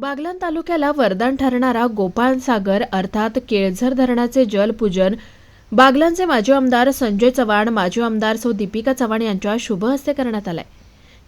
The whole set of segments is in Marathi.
बागलाण तालुक्याला वरदान ठरणारा गोपाळसागर अर्थात केळझर धरणाचे जलपूजन. बागलाणचे माजी आमदार संजय चव्हाण माजी आमदार सौ दीपिका चव्हाण यांच्या शुभ हस्ते करण्यात आलाय.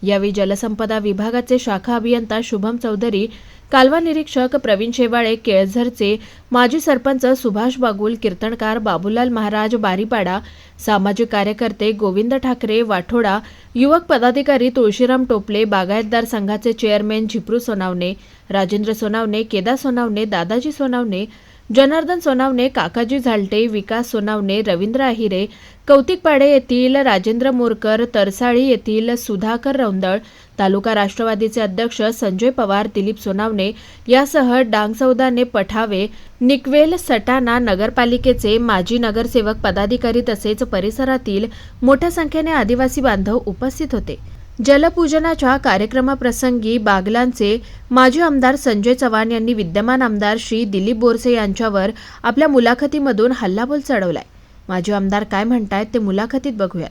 यावेळी जलसंपदा विभागाचे शाखा अभियंता शुभम चौधरी कालवा निरीक्षक प्रवीण शेवाळे केळझरचे माजी सरपंच सुभाष बागुल कीर्तनकार बाबूलाल महाराज बारीपाडा सामाजिक कार्यकर्ते गोविंद ठाकरे वाठोडा युवक पदाधिकारी तुळशीराम टोपले बागायतदार संघाचे चेअरमॅन झिप्रू सोनावणे राजेंद्र सोनावणे केदार सोनावणे दादाजी सोनावणे जनार्दन सोनावणे काकाजी झालटे विकास सोनावणे रवींद्र आहिरे कौतिक पाडे येथील राजेंद्र मोरकर तरसाळी येथील सुधाकर रौंदळ तालुका राष्ट्रवादीचे अध्यक्ष संजय पवार दिलीप सोनावणे यासह डांगसौदाने पठावे निकवेल सटाणा नगरपालिकेचे माजी नगरसेवक पदाधिकारी तसेच परिसरातील मोठ्या संख्येने आदिवासी बांधव उपस्थित होते. जलपूजनाच्या कार्यक्रमाप्रसंगी बागलांचे माजी आमदार संजय चव्हाण यांनी विद्यमान आमदार श्री दिलीप बोरसे यांच्यावर आपल्या मुलाखतीमधून हल्लाबोल चढवलाय. माजी आमदार काय म्हणतायत ते मुलाखतीत बघूया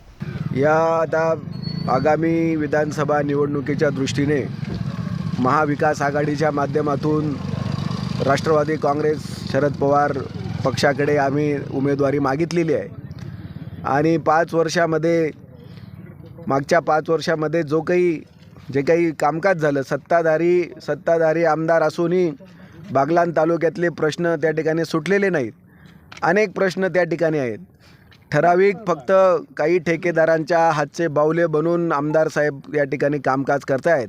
या आता आगामी विधानसभा निवडणुकीच्या दृष्टीने महाविकास आघाडीच्या माध्यमातून राष्ट्रवादी काँग्रेस शरद पवार पक्षाकडे आम्ही उमेदवारी मागितलेली आहे. आणि पाच वर्षामध्ये मागच्या पाच वर्षामध्ये जो काही जे काही कामकाज झालं सत्ताधारी सत्ताधारी आमदार असूनही बागलान तालुक्यातले प्रश्न त्या ठिकाणी सुटलेले नाहीत. अनेक प्रश्न त्या ठिकाणी आहेत. ठराविक फक्त काही ठेकेदारांच्या हातचे बावले बनून आमदार साहेब या ठिकाणी कामकाज करतायत.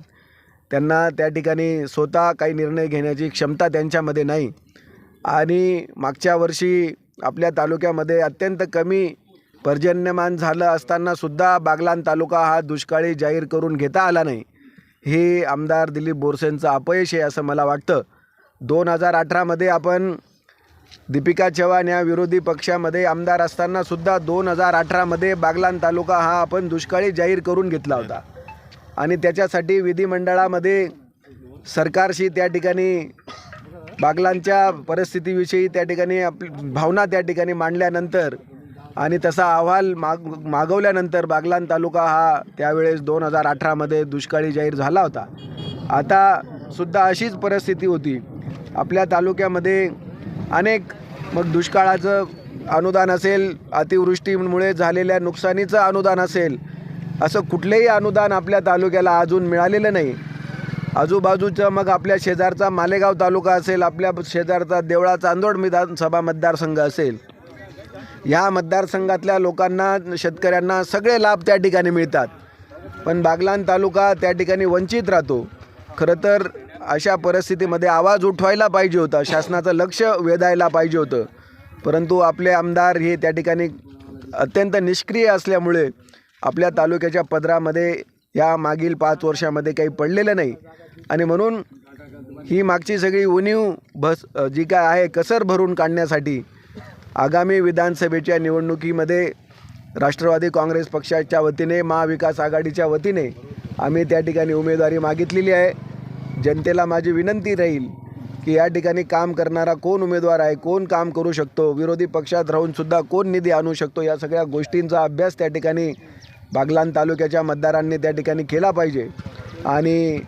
त्यांना त्या ठिकाणी स्वतः काही निर्णय घेण्याची क्षमता त्यांच्यामध्ये नाही. आणि मागच्या वर्षी आपल्या तालुक्यामध्ये अत्यंत कमी पर्जन्यमान झालं असताना सुद्धा तालुका हा दुष्काळी जाहीर करून घेता आला नाही. हे आमदार दिलीप बोरसेंचं अपयश आहे असं मला वाटतं. दोन हजार अठरामध्ये आपण दीपिका चव्हाण या विरोधी पक्षामध्ये आमदार असताना सुद्धा दोन हजार अठरामध्ये बागलान तालुका हा आपण दुष्काळी जाहीर करून घेतला होता. आणि त्याच्यासाठी विधिमंडळामध्ये सरकारशी त्या ठिकाणी बागलांच्या परिस्थितीविषयी त्या ठिकाणी आपली भावना त्या ठिकाणी मांडल्यानंतर आणि तसा अहवाल माग मागवल्यानंतर बागलान तालुका हा त्यावेळेस दोन हजार अठरामध्ये दुष्काळी जाहीर झाला होता. आता सुद्धा अशीच परिस्थिती होती. आपल्या तालुक्यामध्ये अनेक मग दुष्काळाचं अनुदान असेल अतिवृष्टीमुळे झालेल्या नुकसानीचं अनुदान असेल असं कुठलंही अनुदान आपल्या तालुक्याला अजून मिळालेलं नाही. आजूबाजूचं मग आपल्या शेजारचा मालेगाव तालुका असेल आपल्या शेजारचा देवळा चांदोड विधानसभा मतदारसंघ असेल ह्या मतदारसंघातल्या लोकांना शेतकऱ्यांना सगळे लाभ त्या ठिकाणी मिळतात. पण बागलान तालुका त्या ठिकाणी वंचित राहतो. खरं तर अशा परिस्थितीमध्ये आवाज उठवायला पाहिजे होता. शासनाचं लक्ष वेधायला पाहिजे होतं. परंतु आपले आमदार हे त्या ठिकाणी अत्यंत निष्क्रिय असल्यामुळे आपल्या तालुक्याच्या पदरामध्ये या मागील पाच वर्षामध्ये काही पडलेलं नाही. आणि म्हणून ही मागची सगळी उणीव बस जी काय आहे कसर भरून काढण्यासाठी आगामी विधानसभेच्या निवडणुकीमध्ये राष्ट्रवादी काँग्रेस पक्षाच्या वतीने महाविकास आघाडीच्या वतीने आम्ही त्या ठिकाणी उमेदवारी मागितलेली आहे. जनतेला माझी विनंती राहील की या ठिकाणी काम करणारा कोण उमेदवार आहे कोण काम करू शकतो विरोधी पक्षात राहूनसुद्धा कोण निधी आणू शकतो या सगळ्या गोष्टींचा अभ्यास त्या ठिकाणी बागलान तालुक्याच्या मतदारांनी त्या ठिकाणी केला पाहिजे. आणि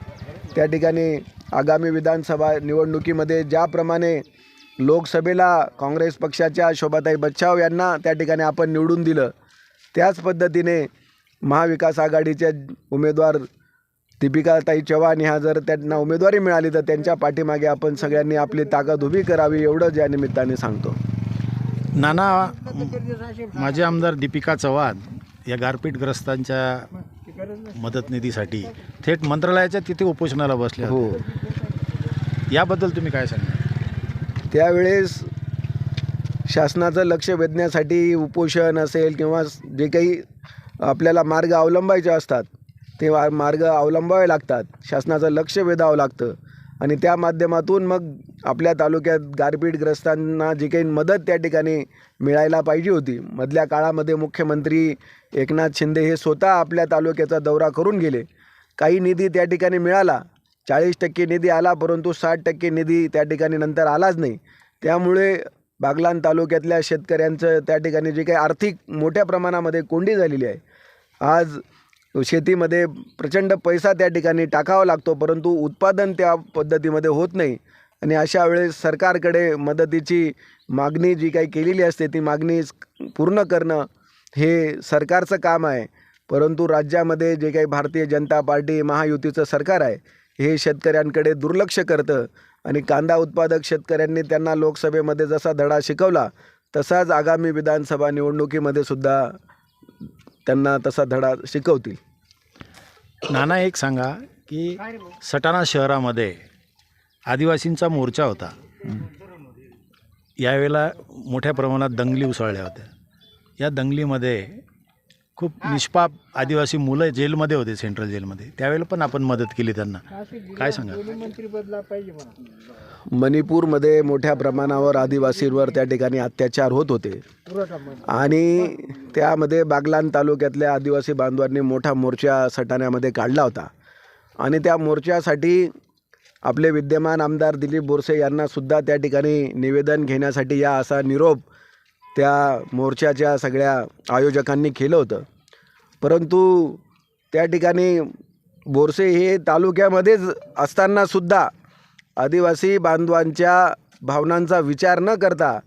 त्या ठिकाणी आगामी विधानसभा निवडणुकीमध्ये ज्याप्रमाणे लोकसभेला काँग्रेस पक्षाच्या शोभाताई बच्छाव यांना त्या ठिकाणी आपण निवडून दिलं त्याच पद्धतीने महाविकास आघाडीचे उमेदवार दीपिकाताई चव्हाण ह्या जर त्यांना उमेदवारी मिळाली तर त्यांच्या पाठीमागे आपण सगळ्यांनी आपली ताकद उभी करावी एवढंच या निमित्ताने सांगतो. नाना माझे आमदार दीपिका चव्हाण या गारपीटग्रस्तांच्या मदत निधीसाठी थेट मंत्रालयाच्या तिथे उपोषणाला बसले हो. याबद्दल तुम्ही काय सांगणार? त्यावेळेस शासनाचं लक्ष वेधण्यासाठी उपोषण असेल किंवा जे काही आपल्याला मार्ग अवलंबायचे असतात ते मार्ग अवलंबावे लागतात. शासनाचं लक्ष वेधावं लागतं. आणि त्या माध्यमातून मग आपल्या तालुक्यात गारपीटग्रस्तांना जी काही मदत त्या ठिकाणी मिळायला पाहिजे होती. मधल्या काळामध्ये मुख्यमंत्री एकनाथ शिंदे हे स्वतः आपल्या तालुक्याचा दौरा करून गेले. काही निधी त्या ठिकाणी मिळाला. चाळीस टक्के निधी आला परंतु साठ टक्के निधी त्या ठिकाणी नंतर आलाच नाही. त्यामुळे बागलाण तालुक्यातल्या शेतकऱ्यांचं त्या ठिकाणी जे काही आर्थिक मोठ्या प्रमाणामध्ये कोंडी झालेली आहे. आज शेतीमध्ये प्रचंड पैसा त्या ठिकाणी टाकावा लागतो परंतु उत्पादन त्या पद्धतीमध्ये होत नाही. आणि अशा वेळेस सरकारकडे मदतीची मागणी जी काही केलेली असते ती मागणी पूर्ण करणं हे सरकारचं काम आहे. परंतु राज्यामध्ये जे काही भारतीय जनता पार्टी महायुतीचं सरकार आहे हे शेतकऱ्यांकडे दुर्लक्ष करतं. आणि कांदा उत्पादक शेतकऱ्यांनी त्यांना लोकसभेमध्ये जसा धडा शिकवला तसाच आगामी विधानसभा निवडणुकीमध्ये सुद्धा त्यांना तसा धडा शिकवतील. नाना एक सांगा की सटाणा शहरामध्ये आदिवासींचा मोर्चा होता. यावेळेला मोठ्या प्रमाणात दंगली उसळल्या होत्या. या दंगलीमध्ये खूप निष्पाप आदिवासी मुलं जेलमध्ये होते सेंट्रल जेलमध्ये. त्यावेळेला पण आपण मदत केली त्यांना. काय सांगा मणिपूरमध्ये मोठ्या प्रमाणावर आदिवासींवर त्या ठिकाणी अत्याचार होत होते. आणि त्यामध्ये बागलान तालुक्यातल्या आदिवासी बांधवांनी मोठा मोर्चा सटाण्यामध्ये काढला होता. आणि त्या मोर्चासाठी आपले विद्यमान आमदार दिलीप बोरसे यांनासुद्धा त्या ठिकाणी निवेदन घेण्यासाठी या असा निरोप त्या मोर्चाच्या सगळ्या आयोजकांनी केलं होतं. परंतु त्या ठिकाणी बोरसे हे तालुक्यामध्येच असतानासुद्धा आदिवासी बांधवांच्या भावनांचा विचार न करता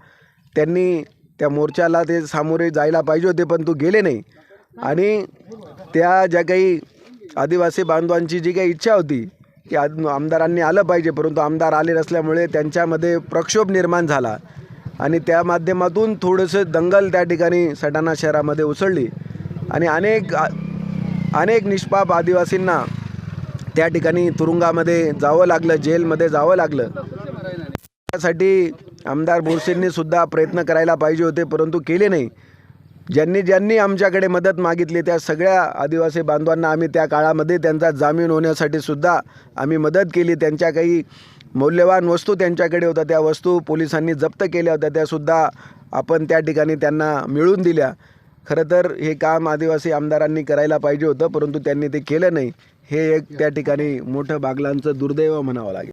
त्यांनी त्या मोर्चाला ते सामोरे जायला पाहिजे होते पण तो गेले नाही. आणि त्या ज्या काही आदिवासी बांधवांची जी काही इच्छा होती की आद आमदारांनी आलं पाहिजे परंतु आमदार आले नसल्यामुळे त्यांच्यामध्ये प्रक्षोभ निर्माण झाला. आणि त्या माध्यमातून थोडंसं दंगल त्या ठिकाणी सटाणा शहरामध्ये उसळली. आणि अनेक अनेक निष्पाप आदिवासींना त्या ठिकाणी तुरुंगामध्ये जावं लागलं जेलमध्ये जावं लागलं. त्यासाठी आमदार बोरसेंनी सुद्धा प्रयत्न करायला पाहिजे होते परंतु केले नाही. ज्यांनी ज्यांनी आमच्याकडे मदत मागितली त्या सगळ्या आदिवासी बांधवांना आम्ही त्या काळामध्ये त्यांचा जामीन होण्यासाठी सुद्धा आम्ही मदत केली. त्यांच्या काही मौल्यवान वस्तू त्यांच्याकडे होत्या त्या वस्तू पोलिसांनी जप्त केल्या होत्या त्यासुद्धा आपण त्या ठिकाणी त्यांना मिळून दिल्या. खरं तर हे काम आदिवासी आमदारांनी करायला पाहिजे होतं परंतु त्यांनी ते केलं नाही. हे एक त्या ठिकाणी मोठं बागलांचं दुर्दैव म्हणावं लागेल.